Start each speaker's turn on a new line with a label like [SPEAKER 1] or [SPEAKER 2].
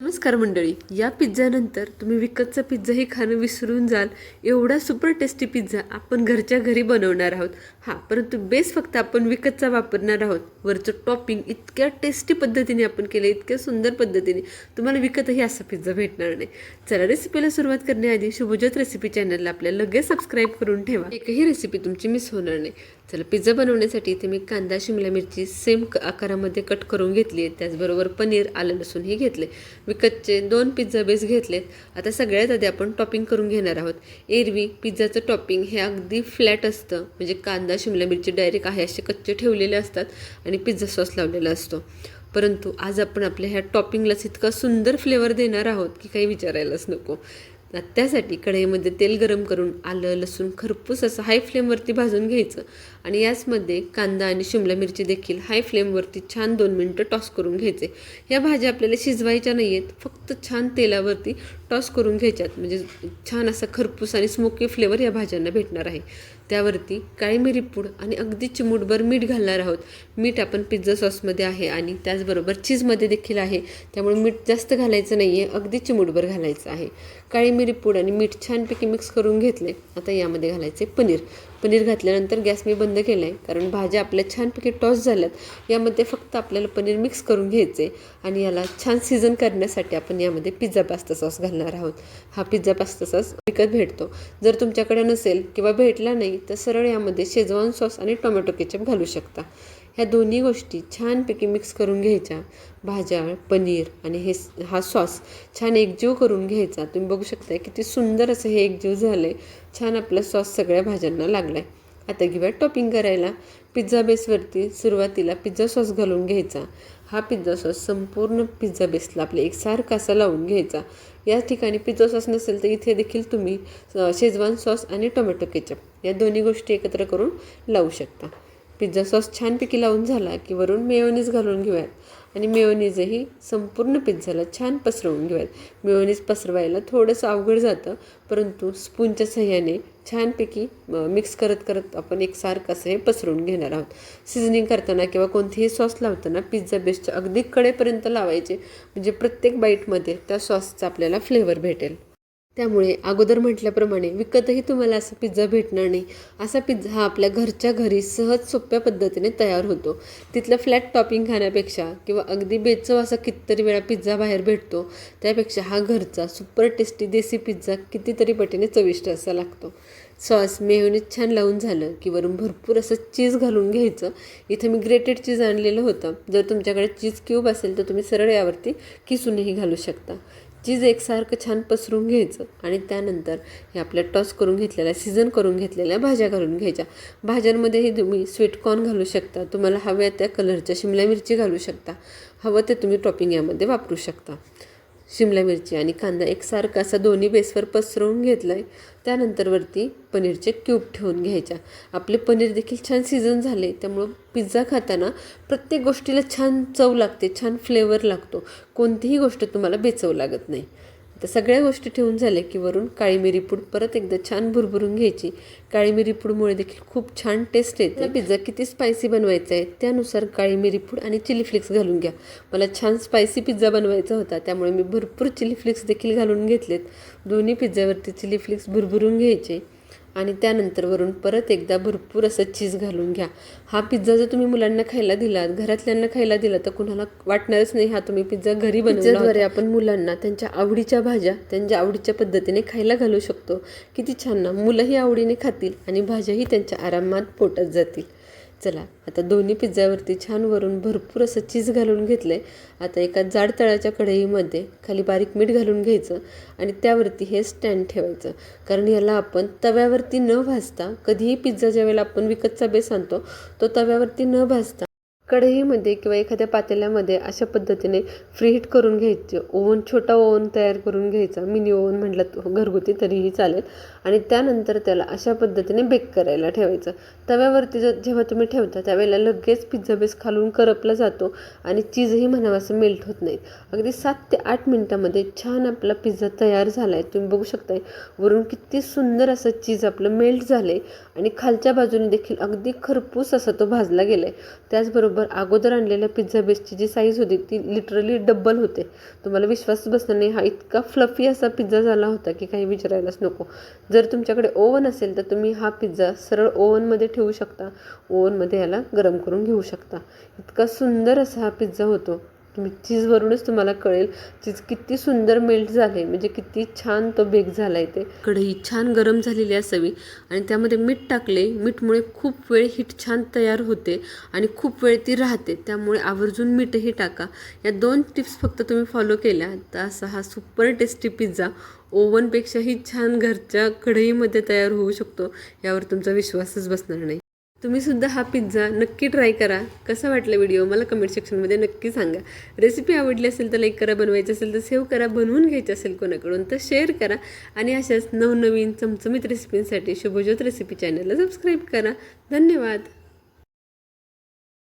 [SPEAKER 1] नमस्कार मंडळी या पिझ्झानंतर तुम्ही विकतचा पिझ्झाही खाणं विसरून जाल. एवढा सुपर टेस्टी पिझ्झा आपण घरच्या घरी बनवणार आहोत. हां परंतु बेस फक्त आपण विकतचा वापरणार आहोत. वरचं टॉपिंग इतक्या टेस्टी पद्धतीने आपण केलं इतक्या सुंदर पद्धतीने. तुम्हाला विकतही असा पिझ्झा भेटणार नाही. चला रेसिपीला सुरुवात करण्याआधी शुभज्योत रेसिपी चॅनलला आपल्या लगेच सबस्क्राईब करून ठेवा. एकही रेसिपी तुमची मिस होणार नाही. चला पिझ्झा बनवण्यासाठी इथे मी कांदा शिमला मिरची सेम क- आकारामध्ये कट करून घेतली आहे. त्याचबरोबर पनीर आलं लसूणही घेतले. मी कच्चे दोन पिझ्झा बेस घेतलेत. आता सगळ्यात आधी आपण टॉपिंग करून घेणार आहोत. एरवी पिझ्झाचं टॉपिंग हे अगदी फ्लॅट असतं. म्हणजे कांदा शिमला मिरची डायरेक्ट आहे असे कच्चे ठेवलेले असतात आणि पिझ्झा सॉस लावलेला असतो. परंतु आज आपण आपल्या ह्या टॉपिंगलाच इतका सुंदर फ्लेवर देणार आहोत की काही विचारायलाच नको. त्यासाठी कढईमध्ये तेल गरम करून आलं लसूण खरपूस असं हाय फ्लेमवरती भाजून घ्यायचं. आणि याचमध्ये कांदा आणि शिमला मिरची देखील हाय फ्लेमवरती छान दोन मिनटं टॉस करून घ्यायचे. या भाज्या आपल्याला शिजवायच्या नाही आहेत फक्त छान तेलावरती टॉस करून घ्यायच्यात. म्हणजे छान असा खरपूस आणि स्मोकी फ्लेवर या भाज्यांना भेटणार आहे. त्यावरती काळी मिरी पूड आणि अगदी चिमूटभर मीठ घालणार आहोत. मीठ आपण पिझ्झा सॉसमध्ये आहे आणि त्याचबरोबर चीजमध्ये देखील आहे. त्यामुळे मीठ जास्त घालायचं नाही आहे अगदी चिमूटभर घालायचं आहे. काळी मिरी पूड आणि मीठ छानपैकी मिक्स करून घेतले आता यामध्ये घालायचे पनीर. पनीर घातल्यानंतर गॅस मी बंद केला आहे कारण भाज्या आपल्या छानपैकी टॉस झाल्यात. यामध्ये फक्त आपल्याला पनीर मिक्स करून घ्यायचे आणि याला छान सीझन करण्यासाठी आपण यामध्ये पिझ्झा पास्ता सॉस घालणार आहोत. हा पिझ्झा पास्ता सॉस विकत भेटतो. जर तुमच्याकडे नसेल किंवा भेटला नाही तर सरळ यामध्ये शेजवान सॉस आणि टोमॅटो केचप घालू शकता. ह्या दोन्ही गोष्टी छानपैकी मिक्स करून घ्यायच्या. भाज्या पनीर आणि हे हा सॉस छान एकजीव करून घ्यायचा. तुम्ही बघू शकता किती सुंदर असं हे एकजीव झालं आहे छान आपला सॉस सगळ्या भाज्यांना लागला आहे आता घेऊया टॉपिंग करायला. पिझ्झा बेसवरती सुरुवातीला पिझ्झा सॉस घालून घ्यायचा. हा पिझ्झा सॉस संपूर्ण पिझ्झा बेसला आपल्या एकसारखा असा लावून घ्यायचा. या ठिकाणी पिझ्झा सॉस नसेल तर इथे देखील तुम्ही शेजवान सॉस आणि टोमॅटो केचप या दोन्ही गोष्टी एकत्र करून लावू शकता. पिझ्झा सॉस छानपैकी लावून झाला की वरून मेयोनीज घालून घेऊयात. आणि मेयोनीजही संपूर्ण पिझ्झाला छान पसरवून घेऊयात. मेयोनीज पसरवायला थोडंसं अवघड जातं परंतु स्पूनच्या सह्याने छानपैकी मिक्स करत करत आपण एकसारखं असं हे पसरवून घेणार आहोत. सिझनिंग करताना किंवा कोणतेही सॉस लावताना पिझ्झा बेसच्या अगदी कडेपर्यंत लावायचे. म्हणजे प्रत्येक बाईटमध्ये त्या सॉसचा आपल्याला फ्लेवर भेटेल. त्यामुळे अगोदर म्हटल्याप्रमाणे विकतही तुम्हाला असा पिझ्झा भेटणार नाही. असा पिझ्झा हा आपल्या घरच्या घरी सहज सोप्या पद्धतीने तयार होतो. तिथलं फ्लॅट टॉपिंग खाण्यापेक्षा किंवा अगदी बेचव असा कितीतरी वेळा पिझ्झा बाहेर भेटतो त्यापेक्षा हा घरचा सुपर टेस्टी देसी पिझ्झा कितीतरी पटीने चविष्ट असा लागतो. सॉस मेयोनीज छान लावून झालं की वरून भरपूर असं चीज घालून घ्यायचं. इथं मी ग्रेटेड चीज आणलेलं होतं. जर तुमच्याकडे चीज क्यूब असेल तर तुम्ही सरळ यावरती किसूनही घालू शकता. चीज एकसारखं छान पसरून घ्यायचं आणि त्यानंतर हे आपल्या टॉस करून घेतलेल्या सीझन करून घेतलेल्या भाज्या घालून घ्यायच्या. भाज्यांमध्येही तुम्ही स्वीटकॉर्न घालू शकता तुम्हाला हव्या त्या कलरच्या शिमला मिरची घालू शकता हवं ते तुम्ही टॉपिंग यामध्ये वापरू शकता. शिमला मिरची आणि कांदा एकसारखा असा दोन्ही बेसवर पसरवून घेतला आहे त्यानंतर वरती पनीरचे क्यूब ठेवून घ्यायच्या. आपले पनीर देखील छान सीझन झाले. त्यामुळं पिझ्झा खाताना प्रत्येक गोष्टीला छान चव लागते छान फ्लेवर लागतो. कोणतीही गोष्ट तुम्हाला बेचव लागत नाही. आता सगळ्या गोष्टी ठेवून झाल्या की वरून काळी मिरी पूड परत एकदा छान भुरभुरून घ्यायची. काळी मिरी पूडमुळे देखील खूप छान टेस्ट येते. पिझ्झा किती स्पायसी बनवायचा आहे त्यानुसार काळी मिरी पूड आणि चिली फ्लेक्स घालून घ्या. मला छान स्पायसी पिझ्झा बनवायचा होता त्यामुळे मी भरपूर चिली फ्लेक्स देखील घालून घेतलेत. दोन्ही पिझ्झावरती चिली फ्लेक्स भुरभुरून घ्यायचे. आणि त्यानंतर वरून परत एकदा भरपूर असं चीज घालून घ्या. हा पिझ्झा जर तुम्ही मुलांना खायला दिलात घरातल्यांना खायला दिला तर कुणाला वाटणारच नाही हा तुम्ही पिझ्झा घरी बनवल्याद्वारे आपण मुलांना त्यांच्या आवडीच्या भाज्या त्यांच्या आवडीच्या पद्धतीने खायला घालू शकतो. किती छान ना. मुलंही आवडीने खातील आणि भाज्याही त्यांच्या आरामात पोटात जातील. चला आता दोन्ही पिझ्झावरती छान वरून भरपूर असं चीज घालून घेतलं आहे आता एका जाड तळाच्या कढईमध्ये खाली बारीक मीठ घालून घ्यायचं आणि त्यावरती हे स्टँड ठेवायचं. कारण याला आपण तव्यावरती न भाजता कधीही पिझ्झा ज्यावेळेला आपण विकतचा बेस आणतो तो तव्यावरती न भाजता कढईमध्ये किंवा एखाद्या पातेल्यामध्ये अशा पद्धतीने फ्रीहीट करून घ्यायचे. ओव्हन छोटा ओव्हन तयार करून घ्यायचा. मिनी ओव्हन म्हटलं घरगुती तरीही चालेल. आणि त्यानंतर त्याला अशा पद्धतीने बेक करायला ठेवायचं. तव्यावरती जर जेव्हा तुम्ही ठेवता त्यावेळेला लगेच पिझ्झा बेस खालून करपला जातो आणि चीजही म्हणावं असं मेल्ट होत नाही. अगदी सात ते आठ मिनटामध्ये छान आपला पिझ्झा तयार झाला आहे तुम्ही बघू शकताय वरून किती सुंदर असं चीज आपलं मेल्ट झालं आहे आणि खालच्या बाजूने देखील अगदी खरपूस असा तो भाजला गेला आहे त्याचबरोबर त्याचबरोबर अगोदर आणलेल्या पिझ्झा बेसची जी साईज होती ती लिटरली डब्बल होते. तुम्हाला विश्वास बसणार नाही हा इतका फ्लफी असा पिझ्झा झाला होता की काही विचारायलाच नको. जर तुमच्याकडे ओव्हन असेल तर तुम्ही हा पिझ्झा सरळ ओव्हनमध्ये ठेवू शकता. ओव्हनमध्ये याला गरम करून घेऊ शकता. इतका सुंदर असा हा पिझ्झा होतो. तुम्ही चीजवरूनच तुम्हाला कळेल चीज किती सुंदर मेल्ट झाले म्हणजे किती छान तो बेक झाला आहे ते. कढई छान गरम झालेली असावी आणि त्यामध्ये मीठ टाकले मीठमुळे खूप वेळ हीट छान तयार होते आणि खूप वेळ ती राहते त्यामुळे आवर्जून मीठही टाका. या दोन टिप्स फक्त तुम्ही फॉलो केल्या तर असा हा सुपर टेस्टी पिझ्झा ओव्हनपेक्षाही छान घरच्या कढईमध्ये तयार होऊ शकतो यावर तुमचा विश्वासच बसणार नाही. तुम्हीसुद्धा हा पिझ्झा नक्की ट्राय करा. कसा वाटला व्हिडिओ मला कमेंट सेक्शनमध्ये नक्की सांगा. रेसिपी आवडली असेल तर लाईक करा बनवायची असेल तर सेव्ह करा बनवून घ्यायची असेल कोणाकडून तर शेअर करा. आणि अशाच नवनवीन चमचमीत रेसिपींसाठी शुभज्योत रेसिपी चॅनलला सबस्क्राईब करा. धन्यवाद.